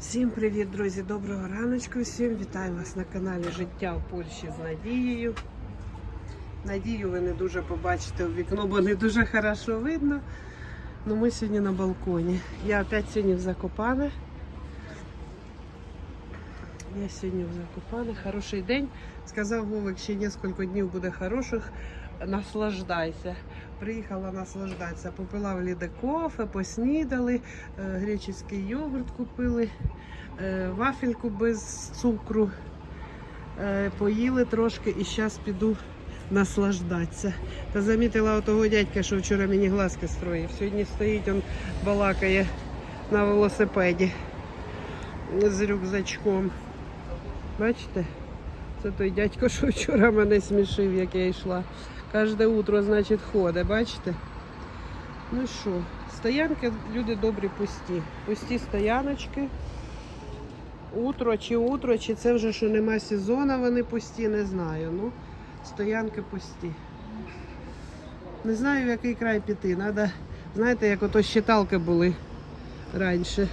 Всім привіт, друзі! Доброго раночку. Всім вітаю вас на каналі Життя в Польщі з Надією. Надію ви не дуже побачите в вікно, бо не дуже хорошо видно. Ну ми сьогодні на балконі. Я опять сьогодні в Закопане. Я сьогодні в Закопане. Хороший день. Сказав Вовик, ще кілька днів буде хороших. Наслаждайся. Приїхала наслаждатися. Попила в Ліде кофе, поснідали, е, греческий йогурт купили, е, вафельку без цукру. Е, Поїли трошки і зараз піду наслаждатися. Та замітила отого дядька, що вчора мені глазки строїв. Сьогодні стоїть, він балакає на велосипеді з рюкзачком. Бачите? Це той дядько, що вчора мене смішив, як я йшла. Кожне утро, значить, ходить, бачите? Ну що, стоянки, люди добрі пусті. Пусті стояночки. Утро чи утро, чи це вже що нема сезону, вони пусті, не знаю. Ну, стоянки пусті. Не знаю, в який край піти. Надо, знаєте, як ото щиталки були раніше.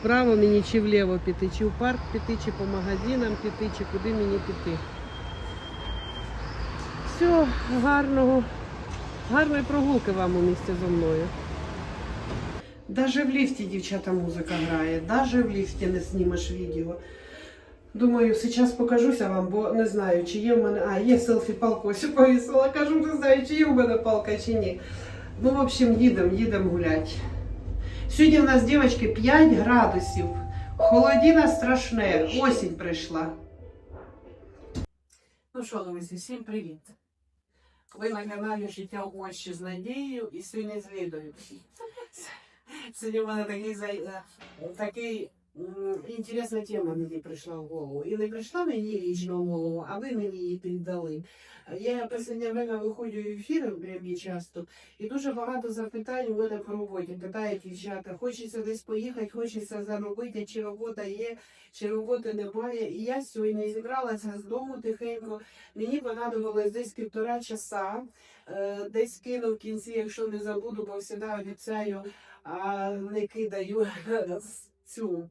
Вправо мені чи вліво піти, чи в парк піти, чи по магазинам піти, чи куди мені піти. Все, гарного, гарної прогулки вам у місті зі мною. Даже в ліфті дівчата музика грає, даже в ліфті не знімеш відео. Думаю, зараз покажуся вам, бо не знаю, чи є в мене. А, є селфі-палку, ось повісила. Кажу, не знаю, чи є в мене палка, чи ні. Ну, в общем, їдемо, їдемо гуляти. Сьогодні у нас, дівчатки, 5 градусів. Холодина страшне, осінь прийшла. Ну що, друзі, всім привіт! Ви на каналі Життя у Польщі з Надією і свій з Лідою. Сьогодні в мене такий, такий інтересна тема мені прийшла в голову. І не прийшла мені лічно в голову, а ви мені її передали. Я останнє время виходжу в ефіри прямі часто, і дуже багато запитань у мене по роботі. Питають дівчата, хочеться десь поїхати, хочеться заробити, чи робота є, чи роботи немає. І я сьогодні зібралася з дому тихенько. Мені понадобилось десь півтора часа. Е, Десь кину в кінці, якщо не забуду, бо завжди обіцяю, а не кидаю цю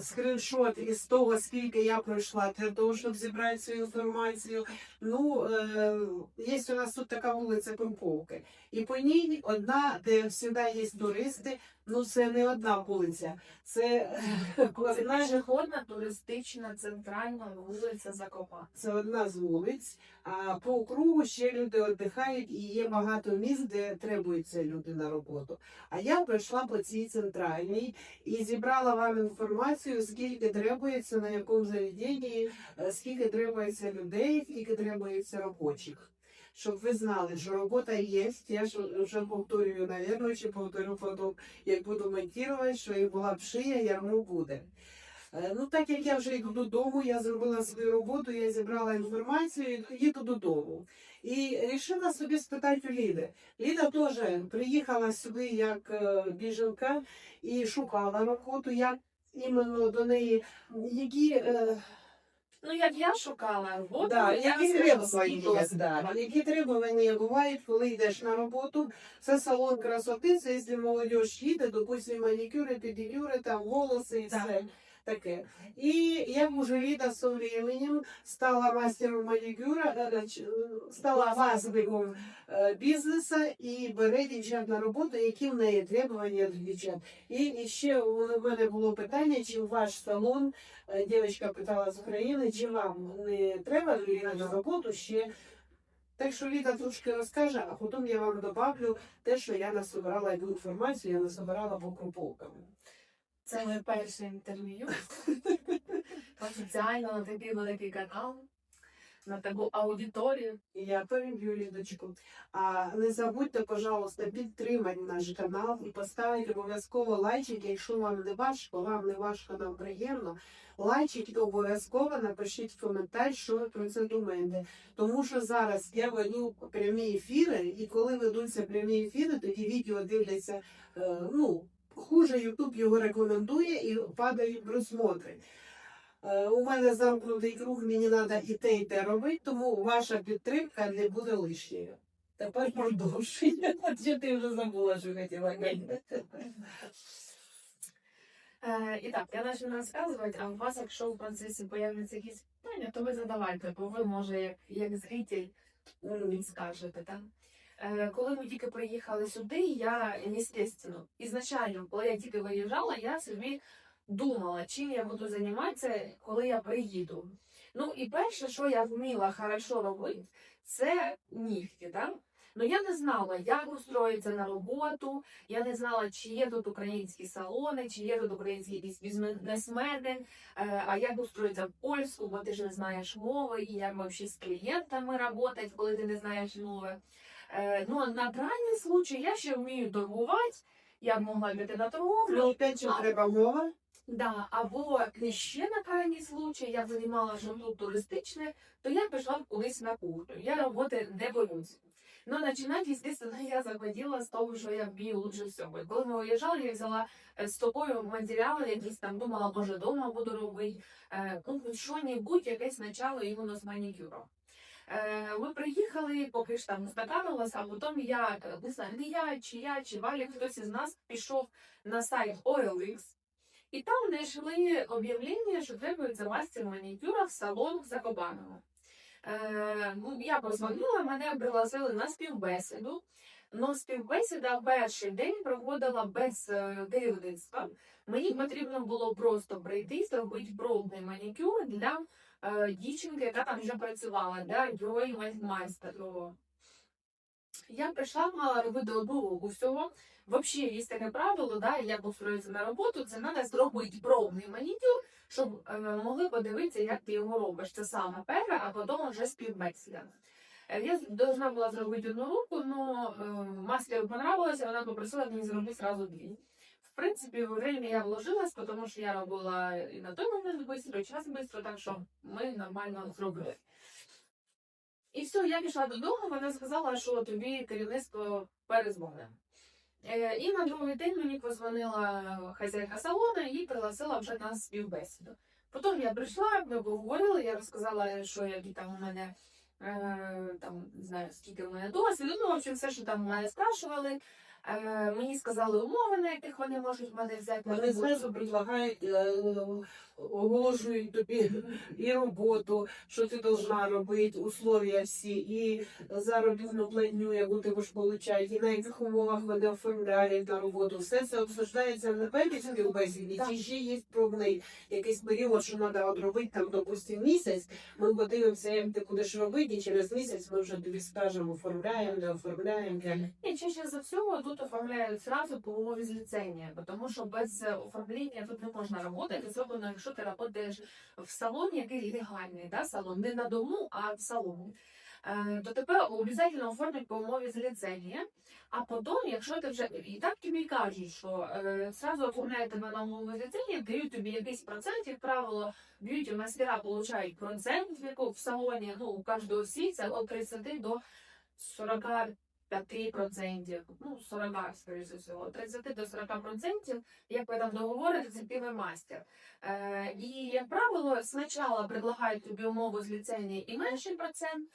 скриншот із того, скільки я пройшла для того, щоб зібрати цю інформацію. Ну, е, є у нас тут така вулиця Круповки. І по ній одна, де завжди є туристи, ну це не одна вулиця. Це Це одна пішохідна туристична центральна вулиця Закопа. Це одна з вулиць, а по округу ще люди віддихають і є багато місць, де требуються люди на роботу. А я пройшла по цій центральній і зібрала вам інформацію, скільки требується, на якому заведенні, е, скільки требується людей, скільки требується робочих. Щоб ви знали, що робота є, я ж вже повторюю, навірно, чи повторю потім, як буду монтувати, що і була б шия, ярмо буде. Е, Ну, так як я вже йду додому, я зробила свою роботу, я зібрала інформацію, їду додому. І вирішила собі спитати у Ліди. Ліда теж приїхала сюди як е, біженка і шукала роботу, як іменно до неї, які, е, Ну, як я шукала роботу, да, я які треба требування, да, які требування бувають, коли йдеш на роботу. Це салон красоти, це якщо молодь їде, допустимо, манікюри, педикюри, там волоси і Так. все таке. І я вже Ліда з временем стала мастером манікюра, стала власником е, бізнесу і бере дівчат на роботу, які в неї требування до дівчат. І, ще у мене було питання, чи ваш салон, е, дівчинка питала з України, чи вам не треба на роботу ще. Так що Ліда трошки розкаже, а потім я вам добавлю те, що я насобирала інформацію, я насобирала по круповкам. Це моє перше інтерв'ю. Офіціально на такий великий канал, на таку аудиторію. Я переб'ю Лідочку. А не забудьте, пожалуйста, підтримати наш канал і поставити обов'язково лайчик, якщо вам не важко, вам не важко, нам приємно. Лайчик обов'язково напишіть в коментар, що ви про це думаєте. Тому що зараз я веду прямі ефіри, і коли ведуться прямі ефіри, тоді відео дивляться, е, ну, хуже Ютуб його рекомендує і падають просмотри. Е, У мене замкнутий круг, мені треба і те, і те робити, тому ваша підтримка не буде лишньою. Тепер продовжуй. Чи ти вже забула, що хотіла казати? Э, Итак, я начну рассказывать, а у вас, якщо в процесі появляться якісь питання, то ви задавайте, бо ви, може, як, як зритель скажете, так? Е, Коли ми тільки приїхали сюди, я, естественно, ізначально, коли я тільки виїжджала, я собі думала, чим я буду займатися, коли я приїду. Ну і перше, що я вміла хорошо робити, це нігті. Да? Ну я не знала, як устроїтися на роботу, я не знала, чи є тут українські салони, чи є тут українські якісь бізнесмени, е, а як устроїтися в польську, бо ти ж не знаєш мови, і як взагалі з клієнтами працювати, коли ти не знаєш мови. Е, Ну, на крайній случай я ще вмію торгувати, я б могла піти на торговлю. Ну, опять же, треба мова. Да, або ще на крайній случай я займала житло туристичне, то я пішла колись на кухню. Я роботи не боюсь. Ну, починати, естественно, я захотіла з того, що я вмію лучше всього. І коли ми виїжджали, я взяла е, з собою матеріали, якісь там думала, може, вдома буду робити. Е, Ну, що-небудь, якесь начало іменно з манікюром. Е, Ми приїхали, поки ж там знайомилася, а потім я е, не знаю, не я, чи я, чи Валік, хтось із нас пішов на сайт OLX, і там знайшли об'явлення, що требується мастер манікюра в салон за Кобаново. Е, ну, я позвонила, мене пригласили на співбесіду. Но співбесіда перший день проходила без е, керівництва. Мені потрібно було просто прийти, зробити пробний манікюр для е, дівчинки, яка там вже працювала, для Йої майстерного. Я прийшла, мала робити руку всього. Вообще є таке правило, да, як устроїтися на роботу, це треба зробити пробний манікюр, щоб е, могли подивитися, як ти його робиш. Це саме перше, а потім вже співбесіда. Е, Я должна була зробити одну руку, але мастеру понравилося, вона попросила мені зробити сразу дві. В принципі, время я вложилась, тому що я робила і на той момент швидко, і час швидко, так що ми нормально зробили. І все, я пішла додому, вона сказала, що тобі керівництво перезвонить. Е, І на другий день мені позвонила хазяйка салону і пригласила вже на співбесіду. Потім я прийшла, ми поговорили, я розказала, що які там у мене е, там не знаю, скільки в мене досвіду. Ну, в общем, все, що там мене спрашували. Е, Мені сказали умови, на яких вони можуть мене взяти. Вони зразу предлагають, е, оголошують тобі і роботу, що ти должна робити, условия всі, і заробітну платню, яку ти будеш получати, і на яких умовах вони оформляють на роботу. Все це обсуждається на співбесіді, Так. чи ще є пробний якийсь період, що треба одробити, там, допустим, місяць. Ми подивимося, як ти будеш робити, і через місяць ми вже тобі скажемо, оформляємо, не оформляємо. І чаще за всього тут оформляють сразу по умові зліцення, тому що без е, оформлення тут не можна працювати, особливо якщо ти працюєш в салоні, який легальний, да, салон, не на дому, а в салоні. Е, То тебе обов'язково оформлять по умові зліцення, а потім, якщо ти вже і так тобі кажуть, що е, сразу оформляють тебе на умову зліцення, дають тобі якийсь процент, як правило, б'юті мастера получають процент в салоні, ну у кожного свій це від 30 до 40 5%, ну 40, скоріше всього, 30 до 40%, як ви там договорите, це півмастер. Е, і, як правило, спочатку предлагають тобі умову з ліцензії і менший процент,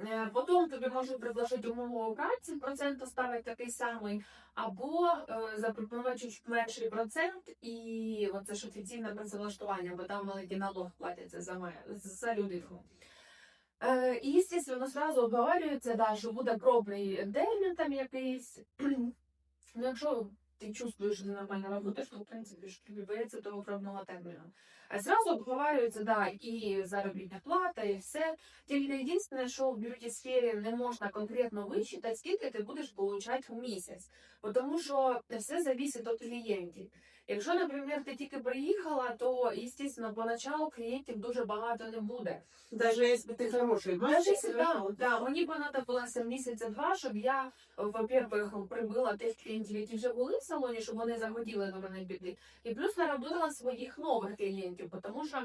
е, потім тобі можуть предложити умову праці, процент ставить такий самий, або е, запропонувати менший процент, і оце ж офіційне працевлаштування, бо там великий налог платяться за, за людину. Е, І, звісно, сразу обговорюється, да, що буде пробний термін там якийсь. Ну, якщо ти чувствуєш, що ти нормально працюєш, то, в принципі, що тобі того пробного терміну. А зразу обговорюється, да, і заробітна плата, і все. Тільки єдине, що в б'юті сфері не можна конкретно вичитати, скільки ти будеш получати в місяць. Тому що все залежить від клієнтів. Якщо, наприклад, ти тільки приїхала, то, звісно, поначалу клієнтів дуже багато не буде. Даже якщо ти хороший Даже если, да, да, мені понадобилося місяця два, щоб я, во-первых, прибила тих клієнтів, які вже були в салоні, щоб вони захотіли до мене піти. І плюс наробила своїх нових клієнтів, тому що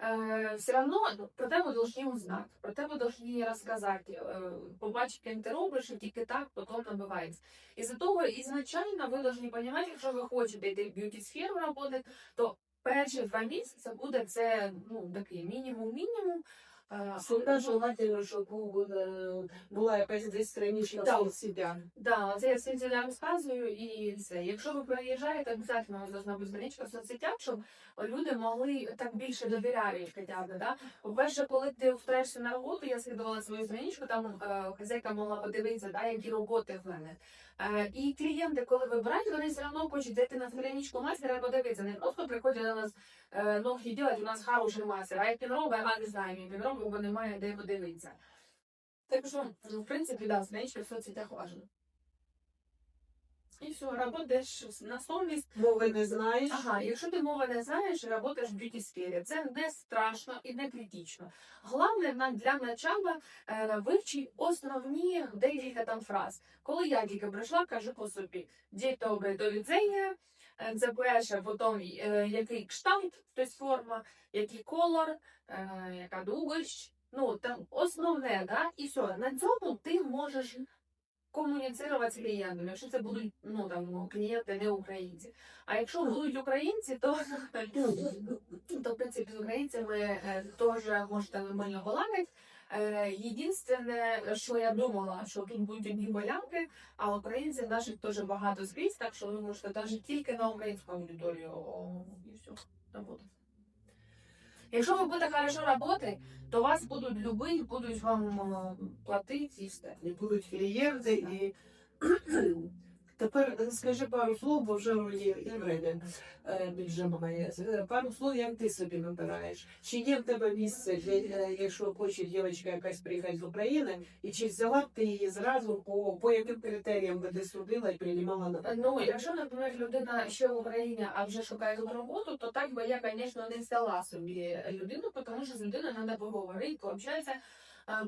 е, все одно про тебе должны узнати, про тебе должны розказати, е, побачити, як ти робиш, і тільки так потім набивається. І за того, ізначально ви должны розуміти, якщо ви хочете йти в б'юті-сферу працювати, то перші два місяці буде це ну, такий мінімум-мінімум, Всегда желательно, щоб був, е, була якась десь страничка Да. себя. Да, це я всім людям розказую, і це. Якщо ви приїжджаєте, обов'язково должна бути страничка в соцсетях, щоб люди могли так більше довіряти хоча б, да? По-перше, коли ти втраєшся на роботу, я скидувала свою страничку, там е, хазяйка могла подивитися, да, які роботи в мене. Е, і клієнти, коли вибирають, вони все одно хочуть зайти на страничку мастера подивитися. Не просто приходять до нас ноги ногті у нас хороший мастер, а як він робить, а не знаємо, він робить, бо немає де подивитися. Так що, ну, в принципі, да, страничка в соцсетях важна. І все, работаєш на совість. Мови не знаєш. Ага, якщо ти мови не знаєш, працюєш в б'юті сфері. Це не страшно і не критично. Головне для начала е, вивчи основні декілька там фраз. Коли я тільки прийшла, кажу по собі: добре до відзення. Це перше, потім е, який кшталт, тобто форма, який колор, е, яка довгощ. Ну там основне, да, і все. На цьому ти можеш комуніцирувати з клієнтами, якщо це будуть ну там клієнти не українці. А якщо будуть українці, то, то в принципі з українцями е, теж можете нормально балакати. Е, Єдине, що я думала, що тут будуть одні болянки, а українців наших теж багато скрізь, так що ви можете навіть тільки на українську аудиторію і все, роботи. Якщо ви будете хорошо працювати, то вас будуть любити, будуть вам е, платити і все. І будуть клієнти, і тепер скажи пару слов, бо вже вроді і время е, піджимає. Е, Пару слов, як ти собі вибираєш? Чи є в тебе місце, для, е, якщо хоче дівчинка якась приїхати з України, і чи взяла б ти її зразу по, по яким критеріям би ти судила і приймала на Ну, якщо, наприклад, людина ще в Україні, а вже шукає роботу, то так би я, звісно, не взяла собі людину, тому що з людиною треба поговорити, пообщатися,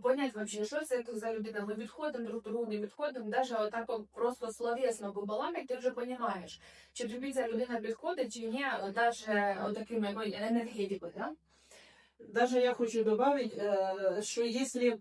понять вообще, що це за людина. Ми відходимо друг другу, не відходимо, навіть отак просто словесно побалакати, ти вже розумієш, чи тобі ця людина підходить, чи ні, навіть отаким енергетикою, да? Даже я хочу добавить, е, що якщо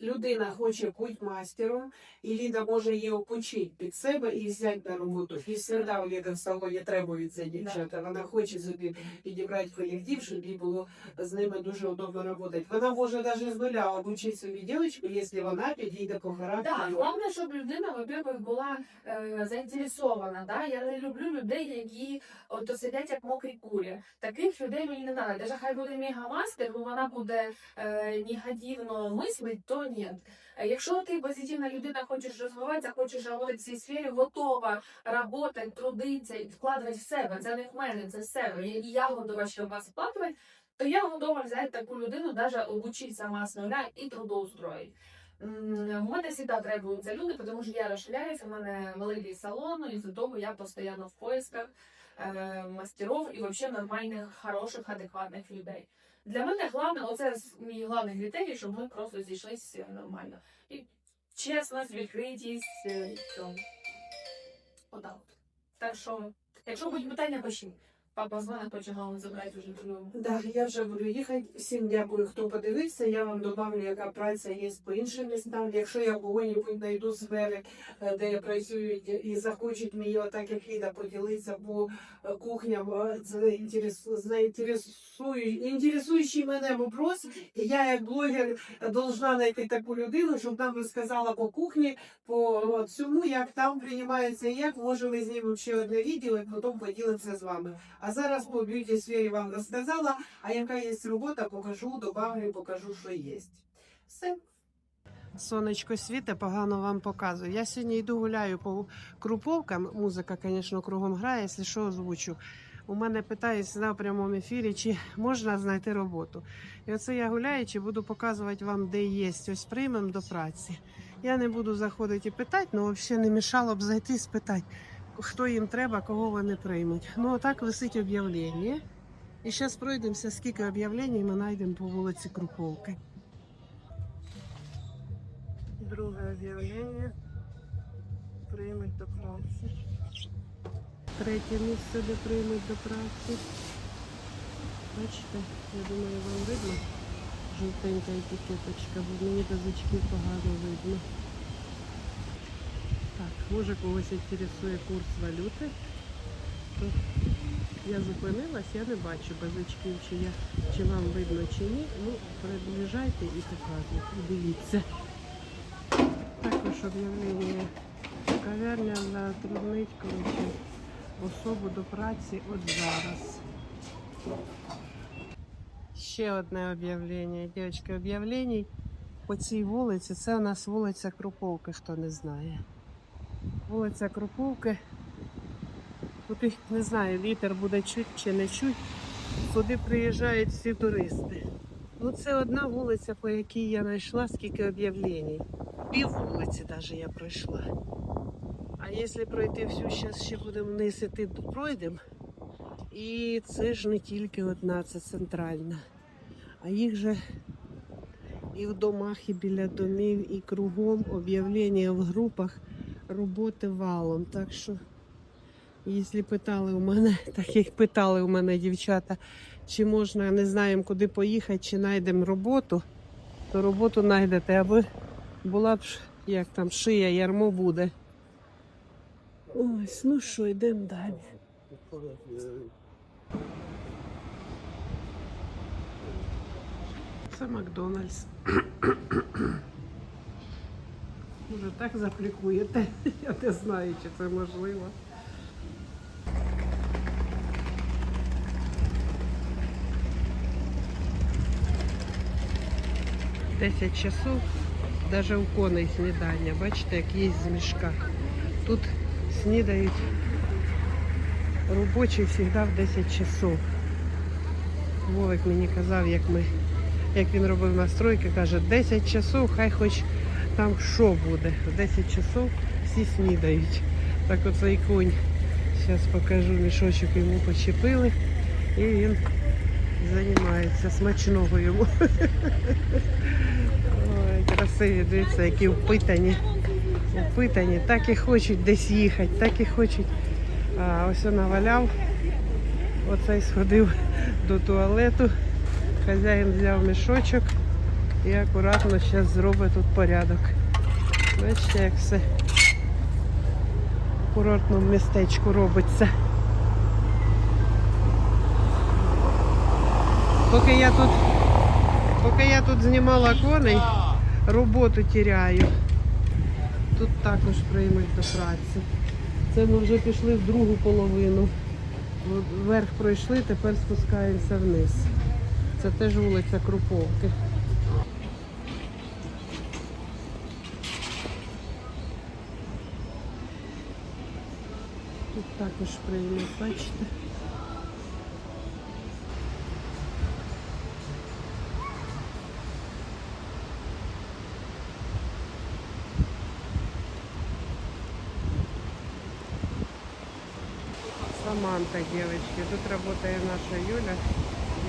людина хоче бути мастером, і Ліда може її опочити під себе і взяти на роботу. І завжди у Ліди в салоні требуються дівчата. Вона хоче собі підібрати колектив, щоб їй було з ними дуже удобно працювати. Вона може навіть з нуля обучити собі дівчинку, якщо вона підійде по Да, головне, щоб людина, во-первых, була е, заінтересована. Да? Я не люблю людей, які от сидять як мокрі кулі. Таких людей мені не треба. Даже хай буде мегамастер, бо вона буде е, негативно мислить, то ні. Е, Якщо ти позитивна людина, хочеш розвиватися, хочеш в цій сфері, готова працювати, трудитися і вкладати в себе. Це не в мене, це в себе. І я готова, щоб вас вкладати, то я готова взяти таку людину, навіть обучити сама з нуля і трудоустроїти. В мене завжди требуються люди, тому що я розширяюся, в мене великий салон, і з того я постійно в поисках е, мастерів і взагалі нормальних, хороших, адекватних людей. Для мене головне, оце мій головний критерій, щоб ми просто зійшлися нормально. І чесність, відкритість, е. Отак. Так що, якщо будуть питання, пишіть. Папа з мене хоче забрати вже додому. Да, я вже буду їхати. Всім дякую, хто подивився. Я вам добавлю, яка праця є по іншим містам. Якщо я кого-небудь знайду сфери, е, де працюють і захочуть мені, отак як Ліда, поділитися по е, кухням е, інтересуючий мене вопрос, і я як блогер должна знайти таку людину, щоб нам розказала по кухні, по всьому, як там приймається, як може ми знімемо ще одне відео, і потім поділимося з вами. А зараз по б'юті сфері вам розказала, а яка є робота, покажу, добавлю, покажу, що є. Все. Сонечко світе, погано вам показую. Я сьогодні йду гуляю по круповкам. Музика, звісно, кругом грає, якщо що озвучу. У мене питають на прямому ефірі, чи можна знайти роботу. І оце я гуляючи, буду показувати вам, де є. Ось приймемо до праці. Я не буду заходити і питати, але взагалі не мішало б зайти і спитати, хто їм треба, кого вони приймуть. Ну, отак висить об'явлення. І зараз пройдемося, скільки об'явлень ми знайдемо по вулиці Круповки. Друге об'явлення. Приймуть до праці. Третє місце, де приймуть до праці. Бачите, я думаю, вам видно. Жовтенька етикеточка, бо мені без очків погано видно. Так, може когось інтересує курс валюти. То Я зупинилась, я не бачу без очків, чи, я, чи вам видно, чи ні. Ну, приближайте і показуйте. Дивіться. Також об'явлення кав'ярня затруднить коротше, особу до праці от зараз. Ще одне об'явлення. Дівчатки, об'явлень по цій вулиці. Це у нас вулиця Круповки, хто не знає. Вулиця Круповки. Тут не знаю, вітер буде чуть чи не чуть. Сюди приїжджають всі туристи. Ну, це одна вулиця, по якій я знайшла скільки об'явлень. Пів вулиці навіть я пройшла. А якщо пройти всю, зараз ще будемо вниз іти, пройдемо. І це ж не тільки одна, це центральна. А їх же і в домах, і біля домів, і кругом об'явлення в групах роботи валом. Так що, якщо питали у мене, так як питали у мене дівчата, чи можна не знаємо, куди поїхати, чи знайдемо роботу, то роботу знайдете, аби була б як там шия, ярмо буде. Ось, ну що, йдемо далі. Це Макдональдс. Може так заплікуєте? Я не знаю, чи це можливо. Десять часов, навіть у коней снідання. Бачите, як є з мішка. Тут снідають робочі завжди в 10 часов. Вовик мені казав, як ми, як він робив настройки, каже, 10 часов, хай хоч там що буде. В 10 часов всі снідають. Так оцей конь. Зараз покажу мішочок йому почепили. І він займається смачного йому. Ой, красиві, дивіться, які впитані. Впитані, так і хочуть десь їхати, так і хочуть. А, ось наваляв. Оцей сходив до туалету. Хазяїн взяв мішочок і акуратно зараз зробить тут порядок. Бачите, як все в курортному містечку робиться. Поки я тут, поки я тут знімала коней, роботу тіряю. Тут також приймуть до праці. Це ми вже пішли в другу половину. Вверх пройшли, тепер спускаємося вниз. Це теж вулиця Круповки. Також приймуть, бачите. Саманта, девочки. Тут работает наша Юля,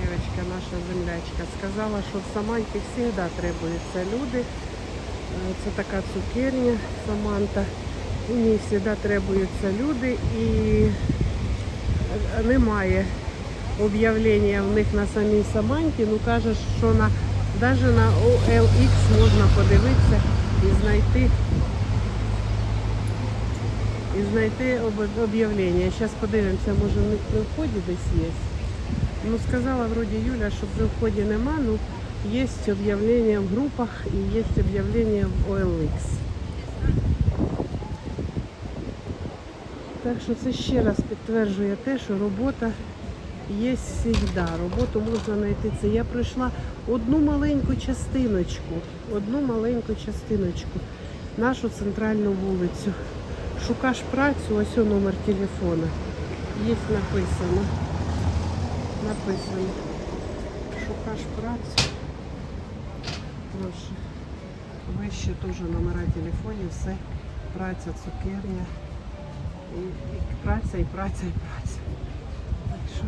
девочка, наша землячка. Сказала, що в Саманті завжди требуються люди. Е, Це така цукерня Саманта. У ній завжди требуються люди і немає об'явлення в них на самій Саманті. Ну каже, що на навіть на OLX можна подивитися і знайти і знайти об- об'явлення. Зараз подивимося, може в них при вході десь є. Ну, сказала вроді Юля, що при вході нема, ну є об'явлення в групах і є об'явлення в OLX. Так що це ще раз підтверджує те, що робота є завжди. Роботу можна знайти. Це я пройшла одну маленьку частиночку, одну маленьку частиночку, нашу центральну вулицю. Шукаш працю, ось о номер телефона. Є написано. Написано. Шукаш працю. Вище теж номера телефонів, все. Праця, цукерня. І, і праця, і праця, і праця. Так що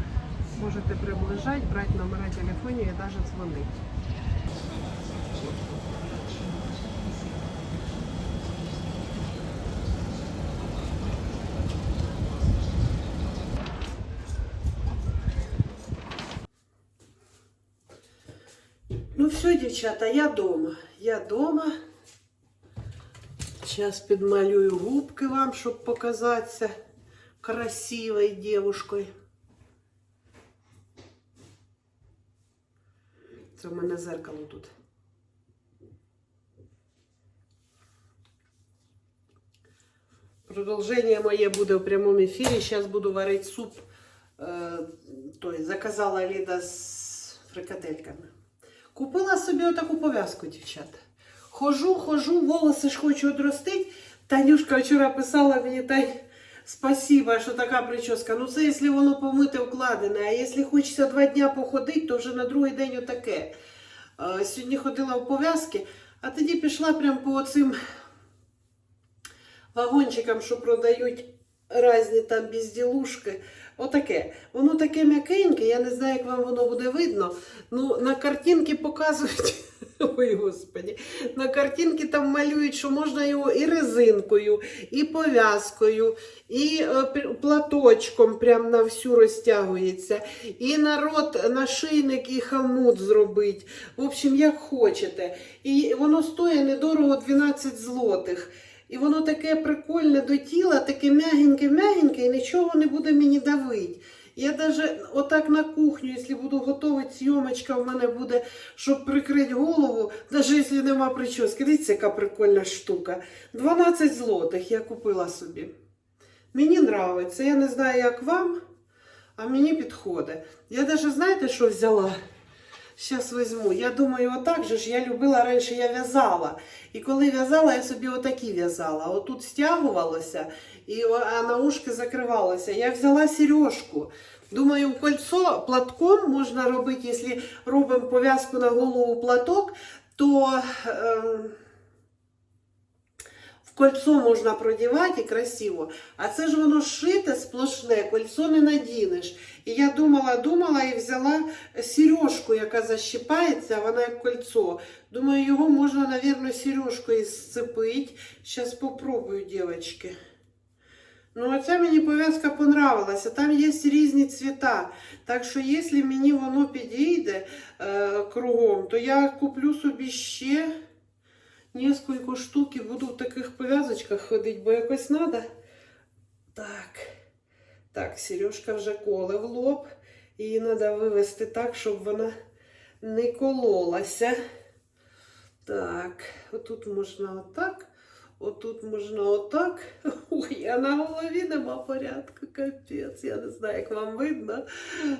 можете приближати, брати номера телефонів і навіть дзвонити. Ну все, дівчата, я дома. Я дома. Сейчас підмалюю губки вам, щоб показатися красивою девушкой. Це в мене зеркало тут. Продовження моє буде в прямому ефірі. Зараз буду варити суп. Э, Той, заказала Ліда з фрикадельками. Купила собі отаку пов'язку, дівчата. Хожу, хожу, волоси ж хочу одростити. Танюшка вчора писала мені та спасіба, що така прическа. Ну це якщо воно помите вкладене, а якщо хочеться два дня походити, то вже на другий день отаке. Сьогодні ходила в пов'язки, а тоді пішла прямо по оцим вагончикам, що продають різні там безділушки. Отаке. Воно таке м'якеньке, я не знаю, як вам воно буде видно. Ну, на картинки показують. Ой, господі. На картинки там малюють, що можна його і резинкою, і пов'язкою, і е, платочком прям на всю розтягується, і народ нашийник і хамут зробить. В общем, як хочете. І воно стоїть недорого 12 злотих. І воно таке прикольне до тіла, таке м'ягеньке-м'ягеньке, і нічого не буде мені давити. Я навіть отак на кухню, якщо буду готувати, зйомочка в мене буде, щоб прикрити голову, навіть якщо нема прически. Дивіться, яка прикольна штука. 12 злотих я купила собі. Мені подобається. Я не знаю, як вам, а мені підходить. Я навіть знаєте, що взяла? Зараз візьму. Я думаю, отак же ж я любила раніше, я в'язала. І коли в'язала, я собі отакі в'язала. Отут стягувалося, і, а на ушки закривалося. Я взяла сережку. Думаю, кольцо платком можна робити, якщо робимо пов'язку на голову платок, то в кольцо можна продівати і красиво. А це ж воно шите сплошне, кольцо не надінеш. І я думала, думала і взяла сережку, яка защіпається, вона як кольцо. Думаю, його можна, мабуть, сережкою зцепити. Зараз попробую, дівчатки. Ну, оця мені пов'язка понравилася. Там є різні цвіта. Так що, якщо мені воно підійде е, кругом, то я куплю собі ще несколько штук і буду в таких пов'язочках ходити, бо якось треба. Так. Так, Сережка вже коле в лоб. Її треба вивести так, щоб вона не кололася. Так, отут можна отак, отут можна отак. Ой, а на голові нема порядку, капець. Я не знаю, як вам видно,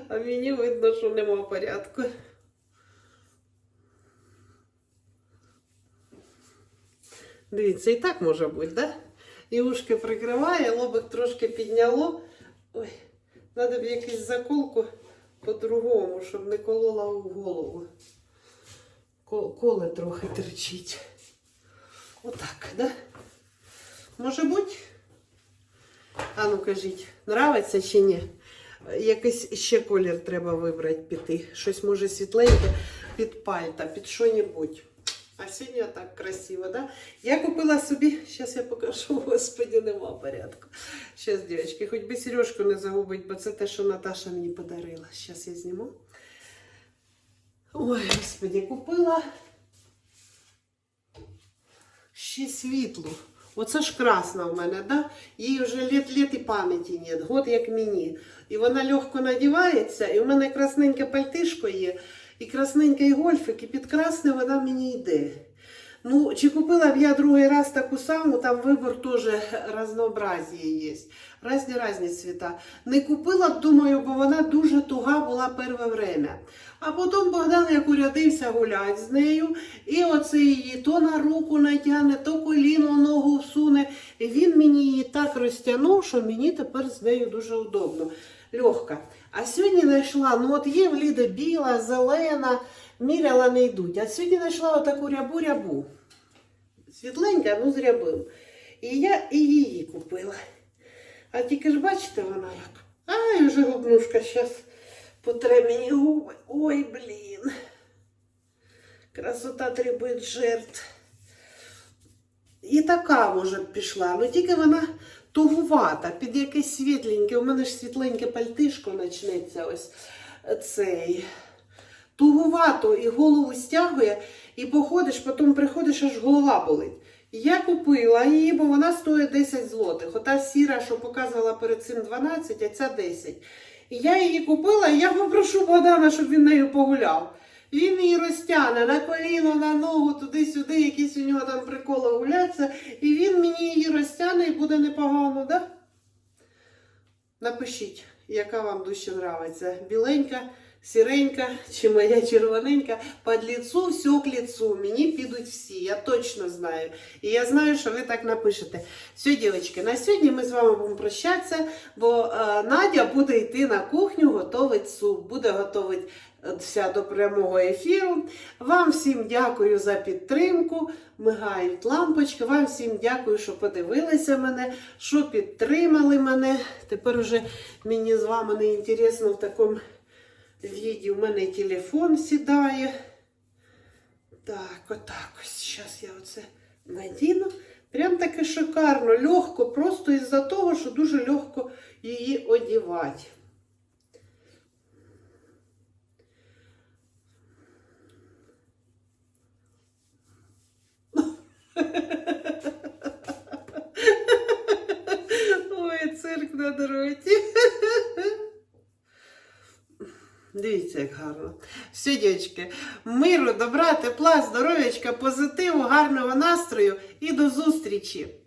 а мені видно, що нема порядку. Дивіться, і так може бути, да? І ушки прикриває, лобик трошки підняло. Ой, треба б якусь заколку по-другому, щоб не колола в голову. Коле трохи терчить. Отак, да? Може бути? А ну кажіть, нравиться чи ні? Якийсь ще колір треба вибрати піти. Щось може світленьке під пальта, під що-небудь. А сьогодні так красиво, да? Я купила собі, зараз я покажу, господи, нема порядку. Зараз, дівчатки, хоч би сережку не загубить, бо це те, що Наташа мені подарила. Зараз я зніму. Ой, господи, купила ще світлу. Оце ж красна в мене, да? Їй вже літ-літ і пам'яті нет, год як мені. І вона легко надівається, і в мене красненьке пальтишко є, і красненький гольфик, і під красне вона мені йде. Ну, чи купила б я другий раз таку саму, там вибір теж разнообразія є. Разні різні цвіта. Не купила б, думаю, бо вона дуже туга була перше время. А потім Богдан як урядився гулять з нею, і оце її то на руку натягне, то коліно ногу всуне. І він мені її так розтягнув, що мені тепер з нею дуже удобно. Легка. А сьогодні знайшла, ну от є в Ліди біла, зелена, міряла не йдуть. А сьогодні знайшла отаку рябу-рябу. Світленька, ну з рябим. І я і її купила. А тільки ж бачите, вона як. Ай, вже губнушка зараз потре мені губи. Ой, блін. Красота требує жертв. І така може б пішла, ну тільки вона тугувата, під якесь світленьке. У мене ж світленьке пальтишко почнеться ось цей. Тугувато і голову стягує, і походиш, потім приходиш, аж голова болить. Я купила її, бо вона стоїть 10 злотих. Ота сіра, що показувала перед цим 12, а ця 10. І я її купила, і я попрошу Богдана, щоб він нею погуляв. Він її розтягне на коліно, на ногу, туди-сюди, якісь у нього там приколи гуляться, і він мені її розтягне і буде непогано, да? Напишіть, яка вам дужче нравиться. Біленька, сіренька чи моя червоненька. Під лицу, все к лицу. Мені підуть всі, я точно знаю. І я знаю, що ви так напишете. Все, дівчатки, на сьогодні ми з вами будемо прощатися, бо е, Надя буде йти на кухню, готувати суп, буде вся до прямого ефіру. Вам всім дякую за підтримку. Мигають лампочки. Вам всім дякую, що подивилися мене, що підтримали мене. Тепер уже мені з вами не інтересно в такому віді. У мене телефон сідає. Так, отак ось. Зараз я оце надіну. Прям таки шикарно, легко, просто із-за того, що дуже легко її одівати. Ой, цирк на дорозі. Дивіться, як гарно. Все, дівчатки, миру, добра, тепла, здоров'ячка, позитиву, гарного настрою і до зустрічі!